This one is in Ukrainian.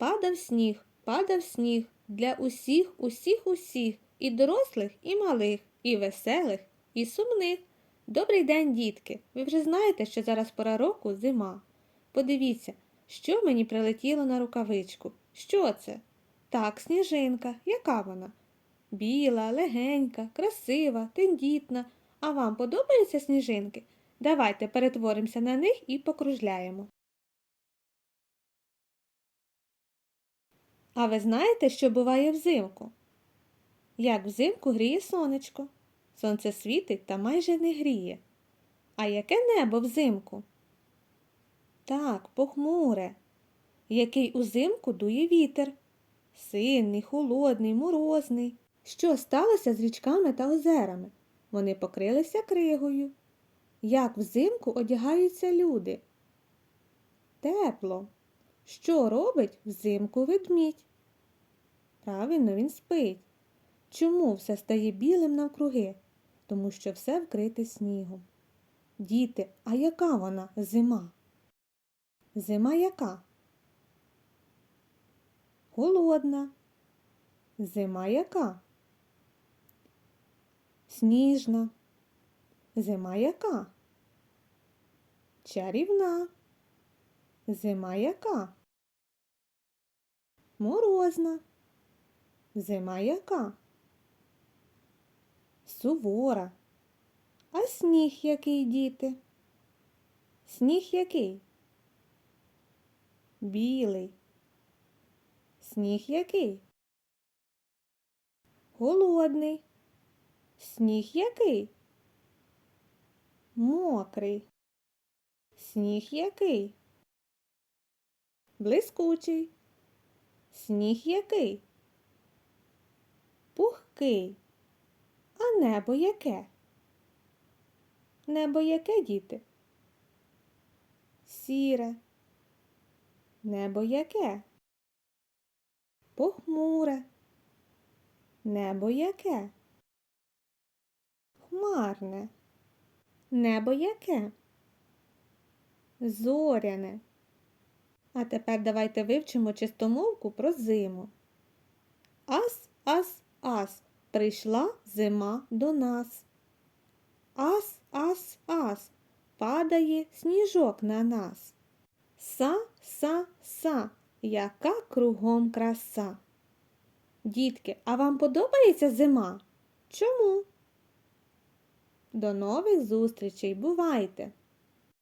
Падав сніг, падав сніг для усіх, усіх, усіх, і дорослих, і малих, і веселих, і сумних. Добрий день, дітки! Ви вже знаєте, що зараз пора року зима. Подивіться, що мені прилетіло на рукавичку. Що це? Так, сніжинка. Яка вона? Біла, легенька, красива, тендітна. А вам подобаються сніжинки? Давайте перетворимося на них і покружляємо. А ви знаєте, що буває взимку? Як взимку гріє сонечко. Сонце світить та майже не гріє. А яке небо взимку? Так, похмуре. Який узимку дує вітер. Сильний, холодний, морозний. Що сталося з річками та озерами? Вони покрилися кригою. Як взимку одягаються люди? Тепло. Що робить взимку ведмідь? Правильно, він спить. Чому все стає білим навкруги? Тому що все вкрите снігом. Діти, а яка вона зима? Зима яка? Холодна. Зима яка? Сніжна. Зима яка? Чарівна. Зима яка? Морозна. Зима яка? Сувора. А сніг який, діти? Сніг який? Білий. Сніг який? Холодний. Сніг який? Мокрий. Сніг який? Блискучий. Сніг який? Пухкий. А небо яке? Небо яке, діти? Сіре. Небо яке? Похмуре. Небо яке? Хмарне. Небо яке? Зоряне. А тепер давайте вивчимо чистомовку про зиму. Ас, ас, ас, прийшла зима до нас. Ас, ас, ас, падає сніжок на нас. Са, са, са, яка кругом краса. Дітки, а вам подобається зима? Чому? До нових зустрічей, бувайте!